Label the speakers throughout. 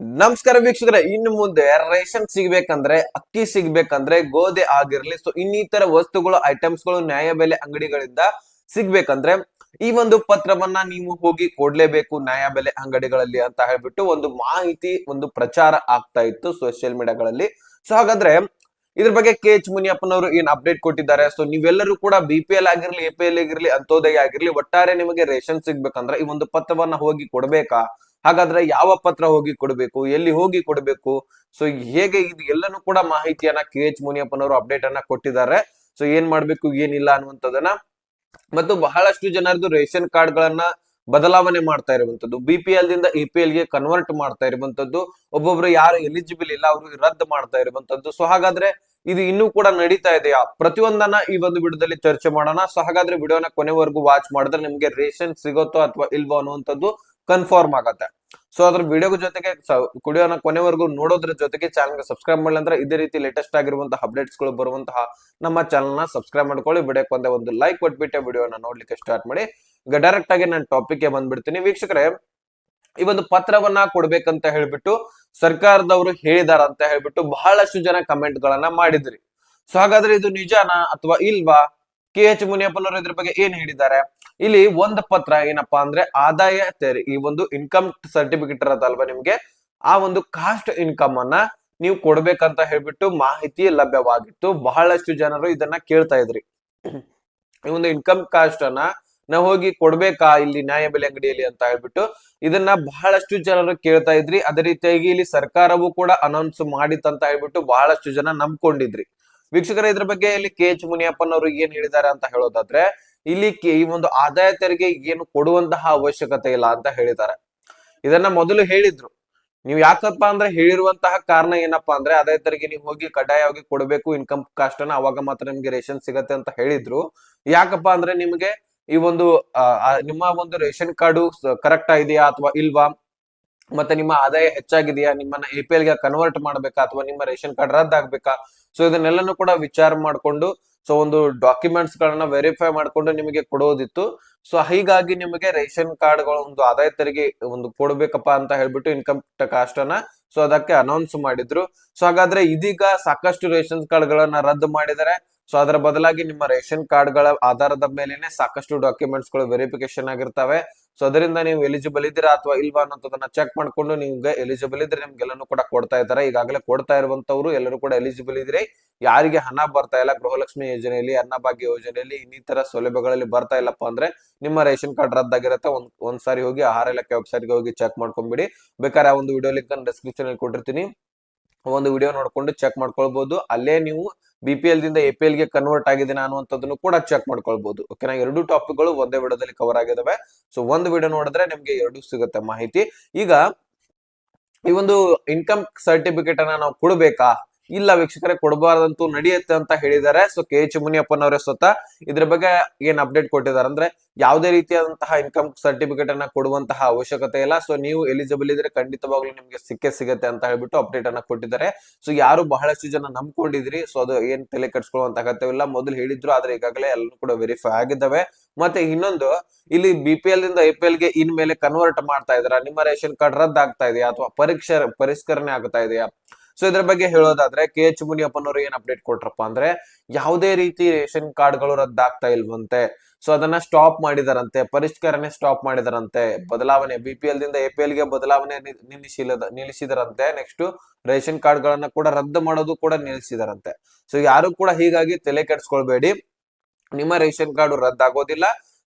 Speaker 1: ನಮಸ್ಕಾರ ವೀಕ್ಷಕರೇ, ಇನ್ನು ಮುಂದೆ ರೇಷನ್ ಸಿಗ್ಬೇಕಂದ್ರೆ, ಅಕ್ಕಿ ಸಿಗ್ಬೇಕಂದ್ರೆ ಗೋಧಿ ಆಗಿರ್ಲಿ ಸೊ ಇನ್ನಿತರ ವಸ್ತುಗಳು ಐಟಮ್ಸ್ಗಳು ನ್ಯಾಯಬೆಲೆ ಅಂಗಡಿಗಳಿಂದ ಸಿಗ್ಬೇಕಂದ್ರೆ, ಈ ಒಂದು ಪತ್ರವನ್ನ ನೀವು ಹೋಗಿ ಕೊಡ್ಲೇಬೇಕು ನ್ಯಾಯಬೆಲೆ ಅಂಗಡಿಗಳಲ್ಲಿ ಅಂತ ಹೇಳ್ಬಿಟ್ಟು ಒಂದು ಮಾಹಿತಿ, ಒಂದು ಪ್ರಚಾರ ಆಗ್ತಾ ಇತ್ತು ಸೋಷಿಯಲ್ ಮೀಡಿಯಾಗಳಲ್ಲಿ ಸೊ ಹಾಗಾದ್ರೆ, ಇದ್ರ ಬಗ್ಗೆ ಕೆ ಎಚ್ ಮುನಿಯಪ್ಪನವರು ಏನ್ ಅಪ್ಡೇಟ್ ಕೊಟ್ಟಿದ್ದಾರೆ? ಸೊ ನೀವೆಲ್ಲರೂ ಕೂಡ ಬಿ ಪಿ ಎಲ್ ಆಗಿರ್ಲಿ ಎ ಪಿ ಎಲ್ ಆಗಿರ್ಲಿ ಅಂತೋದಯ ಆಗಿರ್ಲಿ, ಒಟ್ಟಾರೆ ನಿಮಗೆ ರೇಷನ್ ಸಿಗ್ಬೇಕಂದ್ರೆ ಈ ಒಂದು ಪತ್ರವನ್ನ ಹೋಗಿ ಕೊಡ್ಬೇಕಾ? ಹಾಗಾದ್ರೆ ಯಾವ ಪತ್ರ ಹೋಗಿ ಕೊಡಬೇಕು, ಎಲ್ಲಿ ಹೋಗಿ ಕೊಡಬೇಕು? ಸೊ ಹೇಗೆ ಇದು ಎಲ್ಲನೂ ಕೂಡ ಮಾಹಿತಿಯನ್ನ ಕೆ ಎಚ್ ಮುನಿಯಪ್ಪನವರು ಅಪ್ಡೇಟ್ ಅನ್ನ ಕೊಟ್ಟಿದ್ದಾರೆ. ಸೊ ಏನ್ ಮಾಡ್ಬೇಕು, ಏನಿಲ್ಲ ಅನ್ನುವಂಥದ್ದನ್ನ ಮತ್ತು ಬಹಳಷ್ಟು ಜನರದು ರೇಷನ್ ಕಾರ್ಡ್ ಗಳನ್ನ ಬದಲಾವಣೆ ಮಾಡ್ತಾ ಇರುವಂತದ್ದು ಬಿ ಪಿ ಎಲ್ ದಿಂದ ಇ ಪಿ ಎಲ್ಗೆ ಕನ್ವರ್ಟ್ ಮಾಡ್ತಾ ಇರುವಂತದ್ದು ಒಬ್ಬೊಬ್ರು ಯಾರು ಎಲಿಜಿಬಲ್ ಇಲ್ಲ, ಅವರು ರದ್ದು ಮಾಡ್ತಾ ಇರುವಂತದ್ದು ಸೊ ಹಾಗಾದ್ರೆ ಇದು ಇನ್ನೂ ಕೂಡ ನಡೀತಾ ಇದೆಯಾ ಪ್ರತಿಯೊಂದನ್ನ ಈ ಒಂದು ವಿಡಿಯೋದಲ್ಲಿ ಚರ್ಚೆ ಮಾಡೋಣ. ಸೊ ಹಾಗಾದ್ರೆ ವಿಡಿಯೋನ ಕೊನೆವರೆಗೂ ವಾಚ್ ಮಾಡಿದ್ರೆ ನಿಮ್ಗೆ ರೇಷನ್ ಸಿಗುತ್ತೋ ಅಥವಾ ಇಲ್ವೋ ಅನ್ನುವಂಥದ್ದು ಕನ್ಫರ್ಮ್ ಆಗತ್ತೆ. ಸೊ ಅದ್ರ ವಿಡಿಯೋ ಜೊತೆಗೆ ಕುಡಿಯೋನ ಕೊನೆವರೆಗೂ ನೋಡೋದ್ರ ಜೊತೆಗೆ ಚಾನಲ್ಗೆ ಸಬ್ಸ್ಕ್ರೈಬ್ ಮಾಡಲಿ ಅಂದ್ರೆ ಇದೇ ರೀತಿ ಲೇಟೆಸ್ಟ್ ಆಗಿರುವಂತಹ ಅಪ್ಡೇಟ್ಸ್ಗಳು ಬರುವಂತಹ ನಮ್ಮ ಚಾನಲ್ನ ಸಬ್ಸ್ಕ್ರೈಬ್ ಮಾಡ್ಕೊಳ್ಳಿ. ವಿಡಿಯೋಕ್ಕೆ ಒಂದೇ ಒಂದು ಲೈಕ್ ಕೊಟ್ಬಿಟ್ಟೆ ವಿಡಿಯೋನ ನೋಡ್ಲಿಕ್ಕೆ ಸ್ಟಾರ್ಟ್ ಮಾಡಿ. ಈಗ ಡೈರೆಕ್ಟ್ ಆಗಿ ನಾನು ಟಾಪಿಕ್ಗೆ ಬಂದ್ಬಿಡ್ತೀನಿ. ವೀಕ್ಷಕರೇ, ಈ ಒಂದು ಪತ್ರವನ್ನ ಕೊಡ್ಬೇಕಂತ ಹೇಳ್ಬಿಟ್ಟು ಸರ್ಕಾರದವರು ಹೇಳಿದಾರ ಅಂತ ಹೇಳ್ಬಿಟ್ಟು ಬಹಳಷ್ಟು ಜನ ಕಮೆಂಟ್ ಗಳನ್ನ ಮಾಡಿದ್ರಿ. ಸೊ ಹಾಗಾದ್ರೆ ಇದು ನಿಜಾನಾ ಅಥವಾ ಇಲ್ವಾ? ಕೆ ಎಚ್ ಮುನಿಯಪ್ಪನವರು ಇದ್ರ ಬಗ್ಗೆ ಏನ್ ಹೇಳಿದ್ದಾರೆ? ಇಲ್ಲಿ ಒಂದು ಪತ್ರ ಏನಪ್ಪಾ ಅಂದ್ರೆ ಆದಾಯ ತೆರಿ, ಈ ಒಂದು ಇನ್ಕಮ್ ಸರ್ಟಿಫಿಕೇಟ್ ಇರತ್ತಲ್ವಾ ನಿಮ್ಗೆ? ಆ ಒಂದು ಕಾಸ್ಟ್ ಇನ್ಕಮ್ ಅನ್ನ ನೀವು ಕೊಡ್ಬೇಕಂತ ಹೇಳ್ಬಿಟ್ಟು ಮಾಹಿತಿ ಲಭ್ಯವಾಗಿತ್ತು. ಬಹಳಷ್ಟು ಜನರು ಇದನ್ನ ಕೇಳ್ತಾ ಇದ್ರಿ. ಈ ಒಂದು ಇನ್ಕಮ್ ಕಾಸ್ಟ್ ಅನ್ನ ನಾವು ಹೋಗಿ ಕೊಡ್ಬೇಕಾ ಇಲ್ಲಿ ನ್ಯಾಯಬೆಲೆ ಅಂಗಡಿಯಲ್ಲಿ ಅಂತ ಹೇಳ್ಬಿಟ್ಟು ಇದನ್ನ ಬಹಳಷ್ಟು ಜನರು ಕೇಳ್ತಾ ಇದ್ರಿ. ಅದೇ ರೀತಿಯಾಗಿ ಇಲ್ಲಿ ಸರ್ಕಾರವು ಕೂಡ ಅನೌನ್ಸ್ ಮಾಡಿತ್ತಂತ ಹೇಳ್ಬಿಟ್ಟು ಬಹಳಷ್ಟು ಜನ ನಂಬ್ಕೊಂಡಿದ್ರಿ. ವೀಕ್ಷಕರ, ಇದ್ರ ಬಗ್ಗೆ ಇಲ್ಲಿ ಕೆ. ಎಚ್. ಮುನಿಯಪ್ಪನವರು ಏನ್ ಹೇಳಿದ್ದಾರೆ ಅಂತ ಹೇಳೋದಾದ್ರೆ, ಇಲ್ಲಿ ಈ ಒಂದು ಆದಾಯ ತೆರಿಗೆ ಏನು ಕೊಡುವಂತಹ ಅವಶ್ಯಕತೆ ಇಲ್ಲ ಅಂತ ಹೇಳಿದ್ದಾರೆ. ಇದನ್ನ ಮೊದಲು ಹೇಳಿದ್ರು. ನೀವು ಯಾಕಪ್ಪ ಅಂದ್ರೆ ಹೇಳಿರುವಂತಹ ಕಾರಣ ಏನಪ್ಪಾ ಅಂದ್ರೆ, ಆದಾಯ ತೆರಿಗೆ ನೀವು ಹೋಗಿ ಕಡ್ಡಾಯವಾಗಿ ಕೊಡಬೇಕು ಇನ್ಕಮ್ ಕಾಸ್ಟ್ ಅನ್ನ ಅವಾಗ ಮಾತ್ರ ನಿಮ್ಗೆ ರೇಷನ್ ಸಿಗತ್ತೆ ಅಂತ ಹೇಳಿದ್ರು. ಯಾಕಪ್ಪ ಅಂದ್ರೆ ನಿಮ್ಗೆ ಈ ಒಂದು ನಿಮ್ಮ ಒಂದು ರೇಷನ್ ಕಾರ್ಡು ಕರೆಕ್ಟ್ ಆಗಿದೆಯಾ ಅಥವಾ ಇಲ್ವಾ? ಮತ್ತೆ ನಿಮ್ಮ ಆದಾಯ ಹೆಚ್ಚಾಗಿದೆಯಾ? ನಿಮ್ಮನ್ನ ಎ ಪಿ ಎಲ್ಗೆ ಕನ್ವರ್ಟ್ ಮಾಡ್ಬೇಕಾ ಅಥವಾ ನಿಮ್ಮ ರೇಷನ್ ಕಾರ್ಡ್ ರದ್ದು ಆಗ್ಬೇಕಾ ಸೊ ಇದನ್ನೆಲ್ಲನೂ ಕೂಡ ವಿಚಾರ ಮಾಡ್ಕೊಂಡು ಸೊ ಒಂದು ಡಾಕ್ಯುಮೆಂಟ್ಸ್ ಗಳನ್ನ ವೆರಿಫೈ ಮಾಡ್ಕೊಂಡು ನಿಮಗೆ ಕೊಡೋದಿತ್ತು. ಸೊ ಹೀಗಾಗಿ ನಿಮಗೆ ರೇಷನ್ ಕಾರ್ಡ್ಗಳ ಒಂದು ಆದಾಯ ತೆರಿಗೆ ಒಂದು ಕೊಡ್ಬೇಕಪ್ಪ ಅಂತ ಹೇಳ್ಬಿಟ್ಟು ಇನ್ಕಮ್ ಕಾಸ್ಟ್ ಅನ್ನ ಸೊ ಅದಕ್ಕೆ ಅನೌನ್ಸ್ ಮಾಡಿದ್ರು. ಸೊ ಹಾಗಾದ್ರೆ ಇದೀಗ ಸಾಕಷ್ಟು ರೇಷನ್ ಕಾರ್ಡ್ ಗಳನ್ನ ರದ್ದು ಮಾಡಿದ್ದಾರೆ. ಸೊ ಅದರ ಬದಲಾಗಿ ನಿಮ್ಮ ರೇಷನ್ ಕಾರ್ಡ್ಗಳ ಆಧಾರದ ಮೇಲೆನೆ ಸಾಕಷ್ಟು ಡಾಕ್ಯುಮೆಂಟ್ಸ್ಗಳು ವೆರಿಫಿಕೇಶನ್ ಆಗಿರ್ತವೆ. ಸೊ ಅದರಿಂದ ನೀವು ಎಲಿಜಿಬಲ್ ಇದ್ದೀರಾ ಅಥವಾ ಇಲ್ವಾ ಅನ್ನೋದನ್ನ ಚೆಕ್ ಮಾಡ್ಕೊಂಡು ನಿಮ್ಗೆ ಎಲಿಜಿಬಲ್ ಇದ್ರೆ ನಿಮ್ಗೆಲ್ಲನೂ ಕೂಡ ಕೊಡ್ತಾ ಇದ್ದಾರೆ. ಈಗಾಗಲೇ ಕೊಡ್ತಾ ಇರುವಂತವ್ರು ಎಲ್ಲರೂ ಕೂಡ ಎಲಿಜಿಬಲ್ ಇದ್ರೆ ಯಾರಿಗೆ ಹಣ ಬರ್ತಾ ಇಲ್ಲ, ಗೃಹಲಕ್ಷ್ಮಿ ಯೋಜನೆಯಲ್ಲಿ, ಅನ್ನಭಾಗ್ಯ ಯೋಜನೆಯಲ್ಲಿ, ಇನ್ನಿತರ ಸೌಲಭ್ಯಗಳಲ್ಲಿ ಬರ್ತಾ ಇಲ್ಲಪ್ಪ ಅಂದ್ರೆ ನಿಮ್ಮ ರೇಷನ್ ಕಾರ್ಡ್ ರದ್ದಾಗಿರುತ್ತೆ. ಒಂದ್ ಒಂದ್ ಸಾರಿ ಹೋಗಿ ಆಹಾರ ಇಲಾಖೆ ವೆಬ್ಸೈಟ್ಗೆ ಹೋಗಿ ಚೆಕ್ ಮಾಡ್ಕೊಂಡ್ಬಿಡಿ ಬೇಕಾದ್ರೆ ಒಂದು ವಿಡಿಯೋ ಲಿಂಕ್ ಡಿಸ್ಕ್ರಿಪ್ಷನ್ ಅಲ್ಲಿ ಕೊಟ್ಟಿರ್ತೀನಿ. ಒಂದು ವಿಡಿಯೋ ನೋಡ್ಕೊಂಡು ಚೆಕ್ ಮಾಡ್ಕೊಳ್ಬಹುದು ಅಲ್ಲೇ ನೀವು ಬಿ ಪಿ ಎಲ್ ದಿಂದ ಎ ಪಿ ಎಲ್ಗೆ ಕನ್ವರ್ಟ್ ಆಗಿದೆ ಅನ್ನುವಂಥದ್ದನ್ನು ಕೂಡ ಚೆಕ್ ಮಾಡ್ಕೊಳ್ಬಹುದು ಓಕೆನಾ ಎರಡು ಟಾಪಿಕ್ಗಳು ಒಂದೇ ವಿಡಿಯೋದಲ್ಲಿ ಕವರ್ ಆಗಿದಾವೆ. ಸೊ ಒಂದು ವಿಡಿಯೋ ನೋಡಿದ್ರೆ ನಿಮ್ಗೆ ಎರಡು ಸಿಗುತ್ತೆ ಮಾಹಿತಿ. ಈಗ ಈ ಒಂದು ಇನ್ಕಮ್ ಸರ್ಟಿಫಿಕೇಟ್ ಅನ್ನ ನಾವು ಕೊಡ್ಬೇಕಾ? ಇಲ್ಲ ವೀಕ್ಷಕರೇ, ಕೊಡಬಾರ್ದಂತೂ ನಡೆಯುತ್ತೆ ಅಂತ ಹೇಳಿದ್ದಾರೆ. ಸೊ ಕೆ ಎಚ್ ಮುನಿಯಪ್ಪನವರೇ ಸ್ವತಃ ಇದ್ರ ಬಗ್ಗೆ ಏನ್ ಅಪ್ಡೇಟ್ ಕೊಟ್ಟಿದ್ದಾರೆ? ಅಂದ್ರೆ ಯಾವುದೇ ರೀತಿಯಾದಂತಹ ಇನ್ಕಮ್ ಸರ್ಟಿಫಿಕೇಟ್ ಅನ್ನ ಕೊಡುವಂತಹ ಅವಶ್ಯಕತೆ ಇಲ್ಲ. ಸೊ ನೀವು ಎಲಿಜಿಬಲ್ ಇದ್ರೆ ಖಂಡಿತವಾಗ್ಲೂ ನಿಮ್ಗೆ ಸಿಕ್ಕೇ ಸಿಗತ್ತೆ ಅಂತ ಹೇಳ್ಬಿಟ್ಟು ಅಪ್ಡೇಟ್ ಅನ್ನ ಕೊಟ್ಟಿದ್ದಾರೆ. ಸೊ ಯಾರು ಬಹಳಷ್ಟು ಜನ ನಂಬ್ಕೊಂಡಿದ್ರಿ ಸೊ ಅದು ಏನ್ ತಲೆ ಕಟ್ಸ್ಕೊಳ್ಳುವಂತ ಅಗತ್ಯವಿಲ್ಲ. ಮೊದಲು ಹೇಳಿದ್ರು, ಆದ್ರೆ ಈಗಾಗಲೇ ಎಲ್ಲರೂ ಕೂಡ ವೆರಿಫೈ ಆಗಿದ್ದಾವೆ. ಮತ್ತೆ ಇನ್ನೊಂದು, ಇಲ್ಲಿ ಬಿ ಪಿ ಎಲ್ ದಿಂದ ಎ ಪಿ ಎಲ್ಗೆ ಇನ್ ಮೇಲೆ ಕನ್ವರ್ಟ್ ಮಾಡ್ತಾ ಇದಾರ ನಿಮ್ಮ ರೇಷನ್ ಕಾರ್ಡ್ ರದ್ದಾಗ್ತಾ ಇದೆಯಾ? ಅಥವಾ ಪರೀಕ್ಷೆ, ಪರಿಷ್ಕರಣೆ ಆಗ್ತಾ ಇದೆಯಾ? ಸೊ ಇದ್ರ ಬಗ್ಗೆ ಹೇಳೋದಾದ್ರೆ ಕೆ ಎಚ್ ಮುನಿಯಪ್ಪನವರು ಏನ್ ಅಪ್ಡೇಟ್ ಕೊಟ್ರಪ್ಪ ಅಂದ್ರೆ ಯಾವುದೇ ರೀತಿ ರೇಷನ್ ಕಾರ್ಡ್ಗಳು ರದ್ದಾಗ್ತಾ ಇಲ್ವಂತೆ. ಸೊ ಅದನ್ನ ಸ್ಟಾಪ್ ಮಾಡಿದಾರಂತೆ, ಪರಿಷ್ಕರಣೆ ಸ್ಟಾಪ್ ಮಾಡಿದಾರಂತೆ, ಬದಲಾವಣೆ ಬಿ ಪಿ ಎಲ್ ದಿಂದ ಎ ಪಿ ಎಲ್ಗೆ ಬದಲಾವಣೆ ನಿ- ನಿಲ್ಲಿಸಿದರಂತೆ ನಿಲ್ಲಿಸಿದಾರಂತೆ ನೆಕ್ಸ್ಟ್ ರೇಷನ್ ಕಾರ್ಡ್ ಗಳನ್ನ ಕೂಡ ರದ್ದು ಮಾಡೋದು ಕೂಡ ನಿಲ್ಲಿಸಿದಾರಂತೆ. ಸೊ ಯಾರು ಕೂಡ ಹೀಗಾಗಿ ತಲೆ ಕೆಡ್ಸ್ಕೊಳ್ಬೇಡಿ. ನಿಮ್ಮ ರೇಷನ್ ಕಾರ್ಡ್ ರದ್ದಾಗೋದಿಲ್ಲ.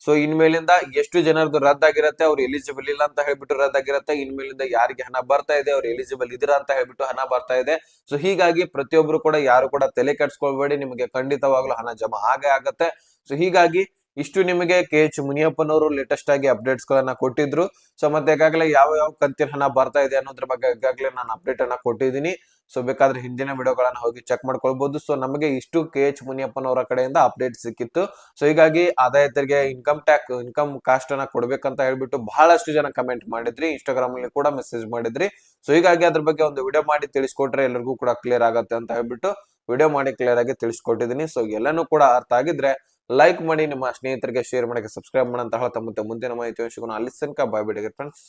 Speaker 1: ಸೊ ಇನ್ಮೇಲಿಂದ ಎಷ್ಟು ಜನರದ್ದು ರದ್ದಾಗಿರತ್ತೆ, ಅವ್ರು ಎಲಿಜಿಬಲ್ ಇಲ್ಲ ಅಂತ ಹೇಳ್ಬಿಟ್ಟು ರದ್ದಾಗಿರತ್ತೆ, ಇನ್ಮೇಲಿಂದ ಯಾರಿಗೆ ಹಣ ಬರ್ತಾ ಇದೆ, ಅವ್ರು ಎಲಿಜಿಬಲ್ ಇದ್ರ ಅಂತ ಹೇಳ್ಬಿಟ್ಟು ಹಣ ಬರ್ತಾ ಇದೆ. ಸೊ ಹೀಗಾಗಿ ಪ್ರತಿಯೊಬ್ರು ಕೂಡ, ಯಾರು ಕೂಡ ತಲೆ ಕೆಡ್ಸ್ಕೊಳ್ಬೇಡಿ, ನಿಮಗೆ ಖಂಡಿತವಾಗ್ಲೂ ಹಣ ಜಮಾ ಹಾಗೆ ಆಗತ್ತೆ. ಸೊ ಹೀಗಾಗಿ ಇಷ್ಟು ನಿಮಗೆ ಕೆ ಎಚ್ ಮುನಿಯಪ್ಪನವರು ಲೇಟೆಸ್ಟ್ ಆಗಿ ಅಪ್ಡೇಟ್ಸ್ ಗಳನ್ನ ಕೊಟ್ಟಿದ್ರು. ಸೊ ಮತ್ತೆ ಈಗಾಗಲೇ ಯಾವ ಯಾವ ಕಂತಿನ ಹಣ ಬರ್ತಾ ಇದೆ ಅನ್ನೋದ್ರ ಬಗ್ಗೆ ಈಗಾಗಲೇ ನಾನು ಅಪ್ಡೇಟ್ ಅನ್ನ ಕೊಟ್ಟಿದ್ದೀನಿ. ಸೊ ಬೇಕಾದ್ರೆ ಹಿಂದಿನ ವಿಡಿಯೋಗಳನ್ನ ಹೋಗಿ ಚೆಕ್ ಮಾಡ್ಕೊಳ್ಬಹುದು ಸೊ ನಮಗೆ ಇಷ್ಟು ಕೆ ಎಚ್ ಮುನಿಯಪ್ಪನವರ ಕಡೆಯಿಂದ ಅಪ್ಡೇಟ್ ಸಿಕ್ಕಿತ್ತು. ಸೊ ಹೀಗಾಗಿ ಆದಾಯ ತೆರಿಗೆ ಇನ್ಕಮ್ ಟ್ಯಾಕ್ಸ್ ಇನ್ಕಮ್ ಕಾಸ್ಟ್ ಅನ್ನ ಕೊಡ್ಬೇಕಂತ ಹೇಳ್ಬಿಟ್ಟು ಬಹಳಷ್ಟು ಜನ ಕಮೆಂಟ್ ಮಾಡಿದ್ರಿ. ಇನ್ಸ್ಟಾಗ್ರಾಮ್ ಅಲ್ಲಿ ಕೂಡ ಮೆಸೇಜ್ ಮಾಡಿದ್ರಿ. ಸೊ ಹೀಗಾಗಿ ಅದ್ರ ಬಗ್ಗೆ ಒಂದು ವಿಡಿಯೋ ಮಾಡಿ ತಿಳಿಸ್ಕೊಟ್ರೆ ಎಲ್ಲರಿಗೂ ಕೂಡ ಕ್ಲಿಯರ್ ಆಗತ್ತೆ ಅಂತ ಹೇಳ್ಬಿಟ್ಟು ವಿಡಿಯೋ ಮಾಡಿ ಕ್ಲಿಯರ್ ಆಗಿ ತಿಳಿಸ್ಕೊಟ್ಟಿದ್ದೀನಿ. ಸೊ ಎಲ್ಲನೂ ಕೂಡ ಅರ್ಥ ಆಗಿದ್ರೆ ಲೈಕ್ ಮಾಡಿ, ನಿಮ್ಮ ಸ್ನೇಹಿತರಿಗೆ ಶೇರ್ ಮಾಡಕ್ಕೆ ಸಬ್ಸ್ಕ್ರೈಬ್ ಮಾಡಂತ ಹೇಳ್ತಾ ಮತ್ತೆ ಮುಂದಿನ ಮಾಹಿತಿ ಅಲ್ಲಿ ತನಕ ಬಾಯ್ ಬಿಡಿಗೆ ಫ್ರೆಂಡ್ಸ್